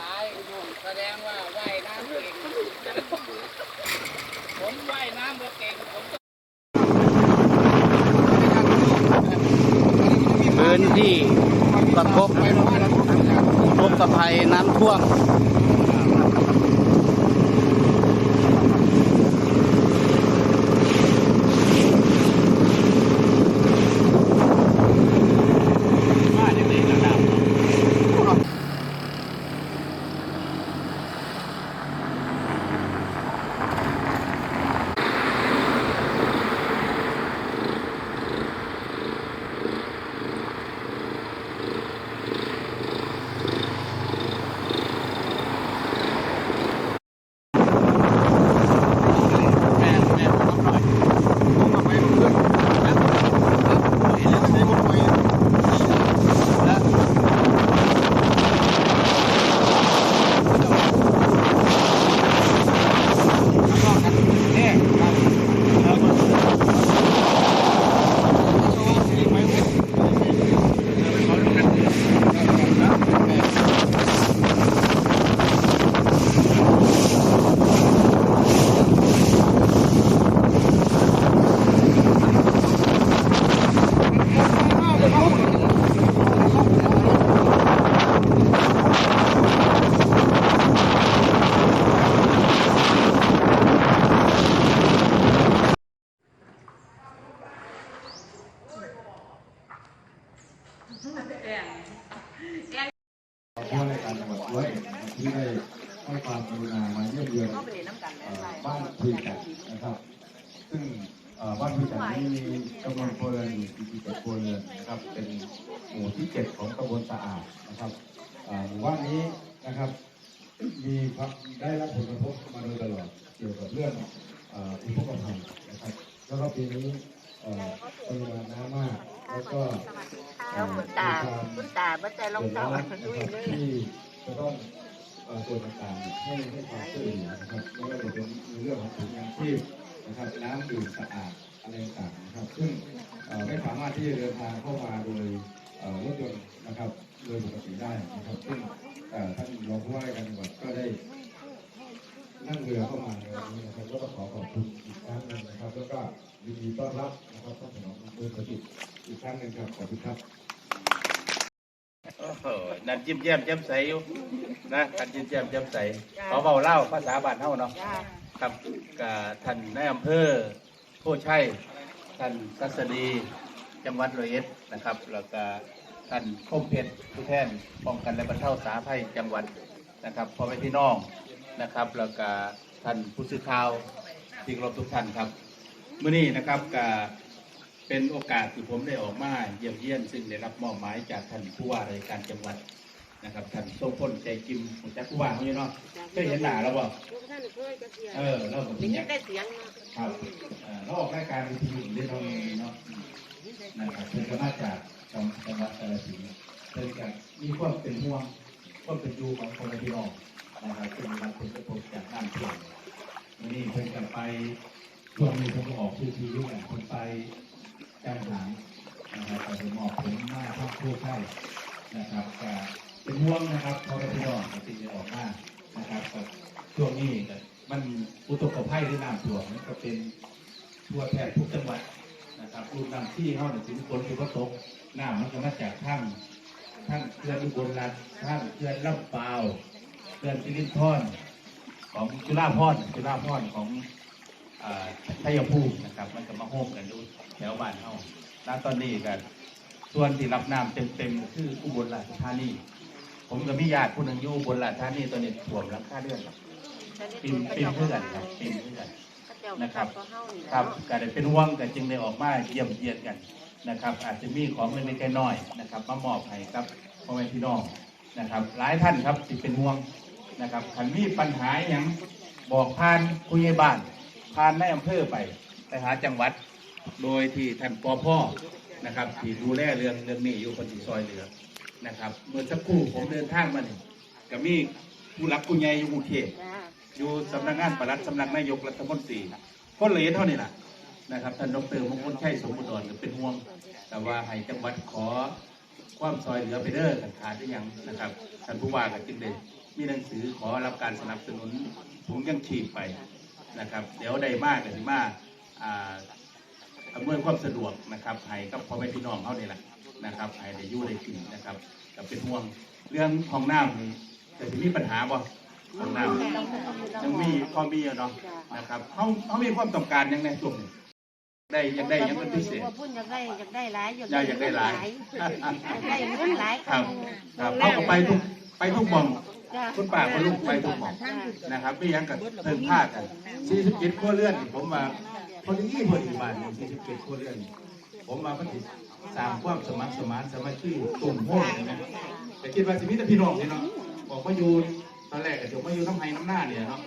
ลายแสดงว่าว่ายน้ำเก่งผมว่ายน้ำบ่เก่งผมพื้นที่ประทบรบกับภัยน้ำท่วม ผู้ว่า ราชการจังหวัดร้อยเอ็ดที่ได้ให้ความกรุณามาเยี่ยมเยือนบ้านคุยกันนะครับ ซึ่งบ้านคุยกันนี้มีจำนวนครัวเรือนอยู่47ครัวเรือนนะครับ เป็นหมู่ที่ 7 ของตำบลสะอาดนะครับหมู่บ้านนี้นะครับ มีได้รับผลกระทบมาโดยตลอดเกี่ยวกับเรื่องเอ่ออุทกภัยนะครับ แล้วก็ปีนี้เปริมาณน้ำมากแล้วก็ แล้วอคุณตามีความคุณตาบ่ใจรองเท้าเดือดอัร้อนนนะดุยครับเลยที่จะต้องเอ่อส่วนต่างๆให้ให้ความช่วยเหลือนะครับไม่ว่าจะเป็นในเรื่องของถุงยางชีพนะครับน้ำดื่มสะอาดอะไรต่างๆนะครับ ซึ่งเอ่อไม่สามารถที่จะเดินทางเข้ามาโดยเอ่อรถยนต์นะครับโดยปกติได้นะครับ ซึ่งเอ่อท่านรองผู้ว่าราชการจังหวัดก็ได้นั่งเรือเข้ามาในวันนี้นะครับก็ต้องขอขอบคุณอีกครั้งหนึ่งนะครับ แล้วก็ยินดีต้อนรับนะครับท่านถนอมอำเภอประจิตรอีกครั้งหนึ่งครับขอบคุณครับโอ้โห นั่นจิ้มแย้มแจ่มใสอยู่นะกันจิ้มแย้มแจ่มใสขอเบาเล่าภาษาบ้านเฮาเนาะจ้าครับกับท่านนายอำเภอโพชัยท่านกัสดีจังหวัดร้อยเอ็ดนะครับ แล้วก็ท่านคมเพชรผู้แทนป้องกันและบรรเทาสาธารณภัยจังหวัดนะครับพ่อแม่พี่น้องนะครับ แล้วก็ท่านผู้สื่อข่าวที่เคารพทุกท่านครับมื้อนี้นะครับก็ เป็นโอกาสที่ผมได้ออกมาเยี่ยมเยียนซึ่งได้รับมอบหมายจากท่านผู้ว่าราชการจังหวัดนะครับท่านทรงพลใจกิมผมจักผู้ว่าเขาอยู่เนาะเคยเห็นหน้าแล้วบ่ทุกท่านเคยกระเทียมเออเราผมได้อยิยานกได้เสียงเนาะครับเอ่อเราออกรายการวิทยุเรื่องเราเองเนาะนะครับเป็นก็มาจากจังจังหวัดกาฬสินธุ์เป็นกันมีความเป็นห่วงความเป็นอยู่ของคนพี่น้องนะครับซึ่งมันเป็นกระทบจากน้ำท่วมวันนี้เพิ่นกันไปช่วงนี้เพิ่นก็ออกชื่อทีอยู่กันคนไป จ้างหางนะครับไปเป็นหมอบผมมาท่องเที่ยวใช่นะครับก็เป็นห่วงนะครับเพราะว่าพี่น้องก็ติดออกมานะครับก็ช่วงนี้มันอุตกภัยหรือน้ำท่วมมันก็เป็นทั่วแทบทุกจังหวัดนะครับรูปนำที่เข้าเนี่ยถึงคนที่เขาตกน้ำมันก็มาจากทั้งทั้งเขื่อนอุบลรัตน์ทั้งเขื่อนลำปาวเขื่อนสิรินธรของจุฬาภรจุฬาภรของ ชัยภูมินะครับ มันก็มาโฮมกันดูแถวบ้านเขาแล้วตอนนี้กันส่วนที่รับน้ำเต็มๆคืออุบลราชธานี ผมก็มีญาติผู้หนึ่งอยู่อุบลราชธานีตอนนี้ถ่วมหลังคาเรือนครับปิมปิมเพื่อนครับปิมเพื่อนนะครับก็เฮานี่ครับเนาะก็ได้เป็นห่วงก็จึงได้ออกมาเยี่ยมเยียนกันนะครับ อาจจะมีของเล็กๆน้อยๆนะครับ มามอบให้ครับพ่อแม่พี่น้องนะครับ หลายท่านครับที่เป็นห่วงนะครับคันมีปัญหาอหย่างบอกผ่านผู้ใหญ่บ้าน ผ่านในอำเภอไปไปหาจังหวัด โดยที่ท่านปอพ่อนะครับ ที่ดูแลเรื่องเรื่องนี้อยู่คนที่ซอยเหลือนะครับ เมื่อสักครู่ผมเดินทางมาเนี่ยก็มีผู้รักผู้ใหญ่อยู่กรุงเทพอยู่สำนักงานปลัดสำนักนายกรัฐมนตรีคนเหลือเท่านี้แหละนะครับท่านดรมงคลชัยสมบูรณ์เป็นห่วง แต่ว่าให้จังหวัดขอความซอยเหลือไปเด้อกันขาดได้ยังนะครับท่านผู้ว่าก็จึงได้มีหนังสือขอรับการสนับสนุนถุงยังชีพไป นะครับ เดี๋ยวได้มากกันที่มาอ่าอำนวยความสะดวกนะครับให้กับพ่อแม่พี่น้องเขาเนี่ยแหละนะครับให้ได้อยู่ได้กินนะครับกับเป็นห่วงเรื่องของน้ำนี่แต่ที่มีปัญหาบ่ของน้ำยังมีข้อมีอยู่เนาะนะครับเขาเขามีความต้องการยังในช่วงนี้ได้อยังได้อยังเป็นพิเศษว่าพุ่นอยากได้อยากได้หลายอยากอยากได้หลายอยากได้เงินหลายครับครับเขาก็ไปทุกไปทุกหมองจ้ะ คุณป้าคุณลุงไปทุกหมองนะครับไม่ยังกับเพิ่งพลาดกัน47ครัวเรือนนี่ผมมาพอดีพอดีบานนี่47ครัวเลื่อน ผมมาพอดีสามความสมัครสมานสามัคคีตุ่มโฮมนี่นะแต่คิดว่าสิมีแต่พี่น้องนี่เนาะบอกมาอยู่ตอนแรกก็เดี๋ยวมาอยู่น้ำไมน้ำหน้าเนี่ยเนาะ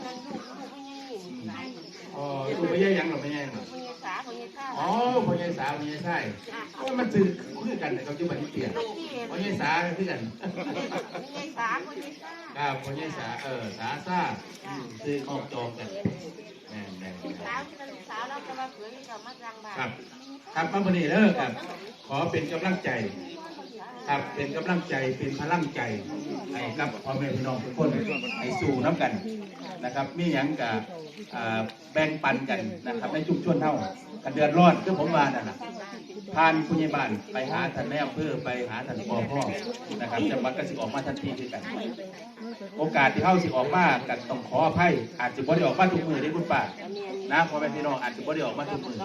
อ๋อดูไม่แย่ยังหรอกไม่แย่หรอกพุ่นยายสาพุ่นยายข้าอ๋อพ่อใหญ่สาวพ่อใหญ่ไส้โอ้ยมันซื้อคือกันนะครับจุบันที่เปลี่ยนพ่อใหญ่สาคือกันพุ่นยายสาพุ่นยายข้าครับพ่อใหญ่สาเออสาซ่าอืมซื้อครอบจองกันแน่แน่ลูกสาวที่เป็นลูกสาวเราจะมาเผยให้เรามาสร้างบ้านครับครับมาวันนี้เด้อครับ ขอเป็นกำลังใจ ครับเป็นกำลังใจเป็นพลังใจให้กับพ่อแม่พี่น้องทุกคนให้สู้น้ำกันนะครับมีอยังกับแบ่งปันกันนะครับในชุมชนเท่ากันเดือดร้อนคือผมว่านั่นแหละ พานผู้ใหญ่บ้านไปหาท่านแม่อำเภอไปหาท่านปอพ่อนะครับจังหวัดก็สิออกมาทันทีด้วยกัน โอกาสที่เข้าสิออกมากันต้องขออภัยอาจจะบ่ได้ออกมาทุกมือได้คุณป้านะพ่อแม่พี่น้องอาจจะบ่ได้ออกมาทุกมือ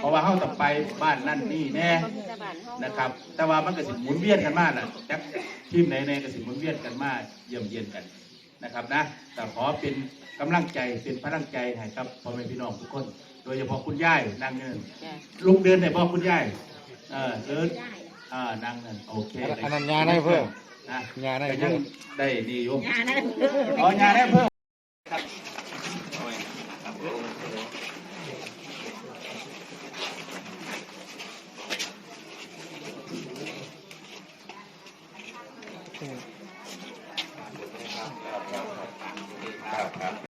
เพราะว่าเข้าต้อไปบ้านนั่นนี่แน่นะครับ แต่ว่ามันก็สิหมุนเวียนกันมากน่ะจักทีมไหนในก็สิหมุนเวียนกันมากเยี่ยมเยียนกันนะครับนะแต่ขอเป็นกำลังใจเป็นพลังใจให้กับพ่อแม่พี่น้องทุกคน โดยเฉพาะคุณย่ายนางเงินจ้ะลุงเดินไหนบอกคุณย่ายเออเดินอ่านางเงินโอเคอันนั้นยาได้เพิ่มนะยาได้ก็เพิ่ยังมได้ดีอยู่อ๋อยาได้เพิ่มครับครับครับ